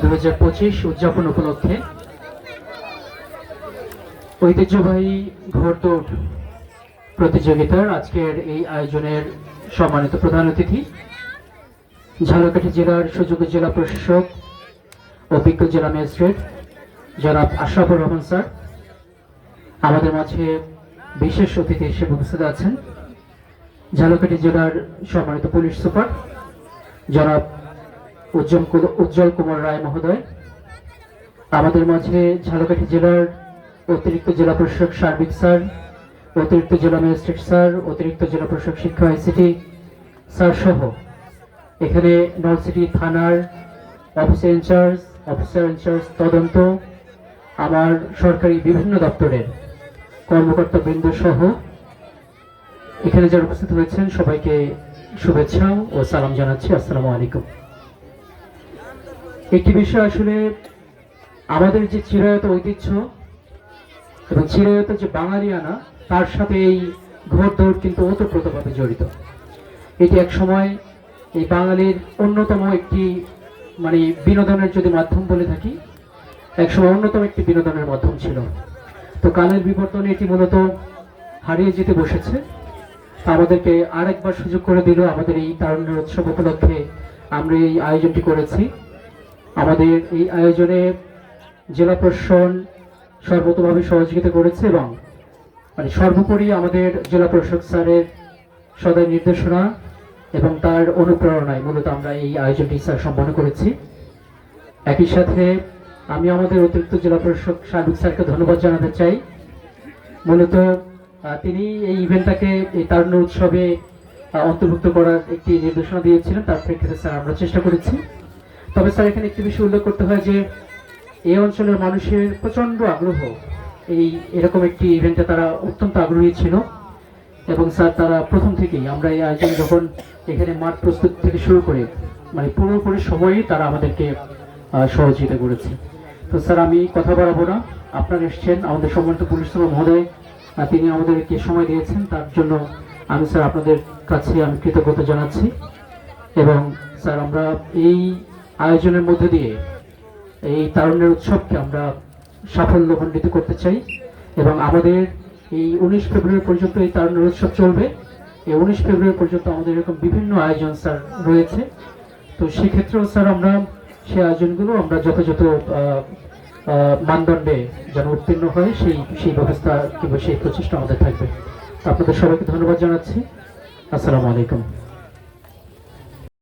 দু হাজার পঁচিশ উদযাপন উপলক্ষে ঐতিহ্যবাহী ঘোড়দৌড় প্রতিযোগিতার আজকের এই আয়োজনের সম্মানিত প্রধান অতিথি, ঝালকাঠি জেলার সুযোগ্য জেলা প্রশাসক, অভিজ্ঞ জেলা ম্যাজিস্ট্রেট জনাব আশরাফুর রহমান স্যার। আমাদের মাঝে বিশেষ অতিথি হিসেবে উপস্থিত আছেন ঝালকাঠি জেলার সম্মানিত পুলিশ সুপার জনাব উজ্জ্বল উজ্জ্বল কুমার রায় মহোদয়। আমাদের মাঝে ঝালকাঠি জেলার অতিরিক্ত জেলা প্রশাসক সার্বিক স্যার, অতিরিক্ত জেলা ম্যাজিস্ট্রেট স্যার, অতিরিক্ত জেলা প্রশাসক শিক্ষা আইসিটি স্যার সহ এখানে নলসিটি থানার অফিসার ইনচার্জ অফিসার ইনচার্জ তদন্ত, আমার সরকারি বিভিন্ন দপ্তরের কর্মকর্তা বৃন্দ সহ এখানে যারা উপস্থিত হয়েছেন, সবাইকে শুভেচ্ছা ও সালাম জানাচ্ছি। আসসালামু আলাইকুম। একটি বিষয় আসলে আমাদের যে চিরায়ত ঐতিহ্য এবং চিরায়ত যে বাঙালিয়ানা তার সাথে এই ঘোড়দৌড় কিন্তু ওতপ্রোতভাবে জড়িত। এটি এক সময় এই বাঙালির অন্যতম একটি মানে বিনোদনের যদি মাধ্যম বলে থাকি একসময় অন্যতম একটি বিনোদনের মাধ্যম ছিল। তো কালের বিবর্তনে এটি মূলত হারিয়ে যেতে বসেছে। আমাদেরকে আরেকবার সুযোগ করে দিল আমাদের এই তারুণ্যের উৎসব উপলক্ষে আমরা এই আয়োজনটি করেছি। আমাদের এই আয়োজনে জেলা প্রশাসন সর্বতভাবে সহযোগিতা করেছে এবং মানে সর্বোপরি আমাদের জেলা প্রশাসক স্যারের সদয় নির্দেশনা এবং তার অনুপ্রেরণায় মূলত আমরা এই আয়োজনটি স্যার সম্পন্ন করেছি। একই সাথে আমি আমাদের অতিরিক্ত জেলা প্রশাসক সার্বিক স্যারকে ধন্যবাদ জানাতে চাই। মূলত তিনি এই ইভেন্টটাকে, এই তারুণ্য উৎসবে অন্তর্ভুক্ত করার একটি নির্দেশনা দিয়েছিলেন, তার প্রেক্ষিতে স্যার আমরা চেষ্টা করেছি। তবে স্যার, এখানে একটি বিষয় উল্লেখ করতে হয় যে এই অঞ্চলের মানুষের প্রচণ্ড আগ্রহ। এই এরকম একটি ইভেন্টে তারা অত্যন্ত আগ্রহী ছিল এবং স্যার, তারা প্রথম থেকেই আমরা এই আয়োজন যখন এখানে মাঠ প্রস্তুত থেকে শুরু করে মানে পুরোপুরি সময়ই তারা আমাদেরকে সহযোগিতা করেছে। তো স্যার, আমি কথা বাড়াবো না। আপনারা এসছেন, আমাদের সম্মানিত পুলিশ সুপার মহোদয় তিনি আমাদেরকে সময় দিয়েছেন। তার জন্য আমি, স্যার, আপনাদের কাছে আমি কৃতজ্ঞতা জানাচ্ছি। এবং, স্যার, আমরা এই আয়োজনের মধ্যে দিয়ে এই তারুণ্যের উৎসবকে আমরা সাফল্য সাফল্যমণ্ডিত করতে চাই এবং আমাদের এই উনিশ ফেব্রুয়ারি পর্যন্ত এই তারুণ্যের উৎসব চলবে। এই উনিশ ফেব্রুয়ারি পর্যন্ত আমাদের এরকম বিভিন্ন আয়োজন, স্যার, রয়েছে। তো সেক্ষেত্রেও, স্যার, আমরা সেই আয়োজনগুলো আমরা যথাযথ মানদণ্ডে যেন উত্তীর্ণ হয়, সেই সেই ব্যবস্থা কিংবা সেই প্রচেষ্টা আমাদের থাকবে। আপনাদের সবাইকে ধন্যবাদ জানাচ্ছি। আসসালামু আলাইকুম।